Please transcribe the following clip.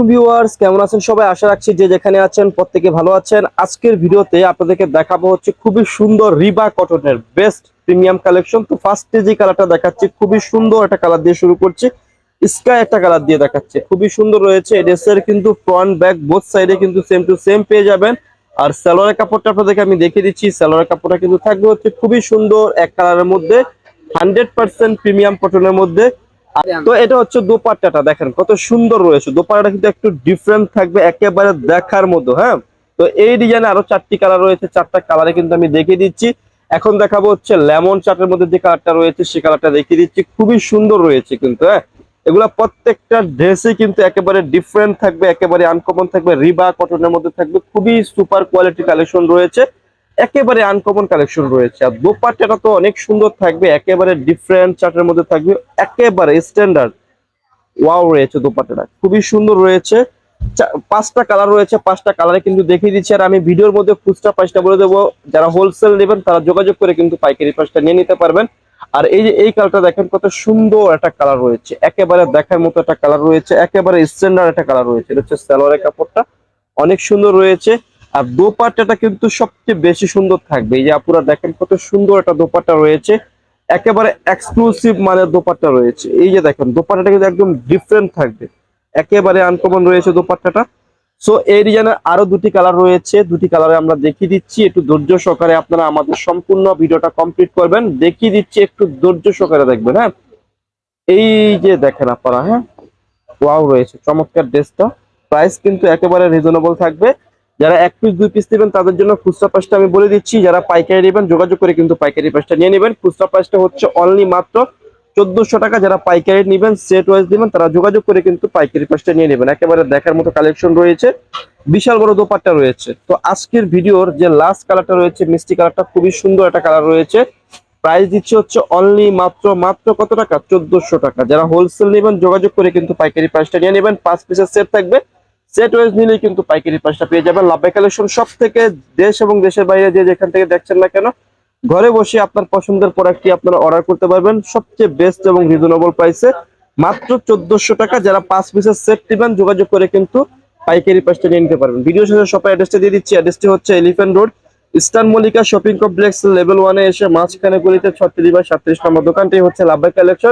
আলাইকুম ভিউয়ার্স, কেমন আছেন সবাই? আশা রাখছি যে যেখানে আছেন, প্রত্যেকে ভালো আছেন। আজকের ভিডিওতে আপনাদেরকে দেখাবো হচ্ছে খুবই সুন্দর রিবা কটনের বেস্ট প্রিমিয়াম কালেকশন তো ফার্স্টে যে কালারটা দেখাচ্ছি, খুবই সুন্দর একটা কালার দিয়ে শুরু করছি। স্কাই একটা কালার দিয়ে দেখাচ্ছে। খুবই সুন্দর রয়েছে। ড্রেসের কিন্তু ফ্রন্ট ব্যাক বোথ সাইডে কিন্তু সেম টু সেম পেয়ে যাবেন। আর সালোয়ারের কাপড়টা আপনাদেরকে আমি দেখিয়ে দিচ্ছি। সালোয়ারের কাপড়টা কিন্তু থাকবে হচ্ছে খুবই সুন্দর এক কালারের মধ্যে। হান্ড্রেড পার্সেন্ট প্রিমিয়াম কটনের মধ্যে। তো এটা হচ্ছে দোপাট্টাটা, দেখেন কত সুন্দর রয়েছে। দোপাট্টাটা কিন্তু একটু ডিফারেন্ট থাকবে, একেবারে দেখার মতো হ্যাঁ? তো এই ডিজাইনে আরও চারটি কালার রয়েছে, চারটা কালারে কিন্তু আমি দেখিয়ে দিচ্ছি। এখন দেখাবো হচ্ছে লেমন চাটের মধ্যে যে কালারটা রয়েছে সেই কালারটা দেখিয়ে দিচ্ছি। খুবই সুন্দর রয়েছে কিন্তু হ্যাঁ? এগুলা প্রত্যেকটা ড্রেসে কিন্তু একেবারে ডিফারেন্ট থাকবে, একেবারে আনকমন থাকবে। রিবা কটনের মধ্যে থাকবে, খুবই সুপার কোয়ালিটি কালেকশন রয়েছে। একেবারে আনকমন কালেকশন রয়েছে। আর দোপাট্টাটা তো অনেক সুন্দর থাকবে, একেবারে ডিফারেন্ট চার্টের মধ্যে থাকবে, একেবারে স্ট্যান্ডার্ড ওয়াও রয়েছে দোপাট্টাটা। খুবই সুন্দর রয়েছে। পাঁচটা কালার রয়েছে, পাঁচটা কালারে কিন্তু দেখিয়ে দিচ্ছি। আর আমি ভিডিওর মধ্যে খুচরা প্রাইসটা বলে দেবো। যারা হোলসেল নেবেন, তারা যোগাযোগ করে কিন্তু পাইকারি প্রাইসটা নিয়ে নিতে পারবেন। আর এই যে, এই কালারটা দেখেন কত সুন্দর একটা কালার রয়েছে। একেবারে দেখার মতো একটা কালার রয়েছে। একেবারে স্ট্যান্ডার্ড একটা কালার রয়েছে। এটা হচ্ছে সালোয়ারের কাপড়টা। অনেক সুন্দর রয়েছে। আর দোপাট্টাটা কিন্তু সবচেয়ে বেশি সুন্দর থাকবে। এই যে আপুরা দেখেন কত সুন্দর একটা দোপাট্টা রয়েছে। একেবারে এক্সক্লুসিভ মানের দোপাট্টা রয়েছে। এই যে দেখেন, দোপাট্টাটা কিন্তু একদম ডিফারেন্ট থাকবে। একেবারে আনকমন রয়েছে দোপাট্টাটা। সো এই ডিজাইনের আরও দুটি কালার রয়েছে। দুটি কালারে আমরা দেখিয়ে দিচ্ছি। একটু ধৈর্য সহকারে আপনারা আমাদের সম্পূর্ণ ভিডিওটা কমপ্লিট করবেন। দেখিয়ে দিচ্ছি, একটু ধৈর্য সহকারে দেখবেন হ্যাঁ? এই যে দেখেন আপনারা হ্যাঁ? ওয়াও রয়েছে। চমৎকার ড্রেসটা প্রাইস কিন্তু একেবারে রিজনেবল থাকবে। যারা এক পিস দুই পিস নেবেন, তাদের জন্য খুচরা প্রাইসটা আমি বলে দিচ্ছি। যারা পাইকারি নেবেন, যোগাযোগ করে কিন্তু পাইকারি প্রাইসটা নিয়ে নেবেন। খুচরা প্রাইসটা হচ্ছে অনলি মাত্র চোদ্দশো টাকা। যারা পাইকারি নেবেন সেট ওয়াইজ নেবেন, তারা যোগাযোগ করে কিন্তু পাইকারি প্রাইসটা নিয়ে নেবেন। একেবারে দেখার মতো কালেকশন রয়েছে। বিশাল বড় দোপাট্টা রয়েছে। তো আজকের ভিডিওর যে লাস্ট কালারটা রয়েছে, মিষ্টি কালারটা খুবই সুন্দর একটা কালার রয়েছে। প্রাইস দিচ্ছে হচ্ছে অনলি মাত্র মাত্র কত টাকা? চোদ্দশো টাকা। যারা হোলসেল নেবেন, যোগাযোগ করে কিন্তু পাইকারি প্রাইসটা নিয়ে নেবেন। পাঁচ পিসের সেট থাকবে। সেট ওয়াইজ নিলেই কিন্তু পাইকারি প্রাইসটা পেয়ে যাবেন। লাভবাই কালেকশন সব থেকে দেশ এবং দেশের বাইরে যে যেখান থেকে দেখছেন না কেন, ঘরে বসে আপনার পছন্দের প্রোডাক্টটি আপনারা অর্ডার করতে পারবেন। সবচেয়ে বেস্ট এবং রিজনেবল প্রাইসে মাত্র চোদ্দশো টাকা। যারা পাঁচ পিসের সেট নেবেন, যোগাযোগ করে কিন্তু পাইকারি প্রাইসটা নিয়ে নিতে পারবেন। ভিডিও শেষে শপের অ্যাড্রেসটা দিয়ে দিচ্ছি। অ্যাড্রেসটি হচ্ছে Elephant Road Eastern Mallika shopping complex level ওয়ানে এসে মাঝখানে গলিতে ছত্রিশ বা সাতত্রিশ নম্বর দোকানটি হচ্ছে লাভবাই কালেকশন।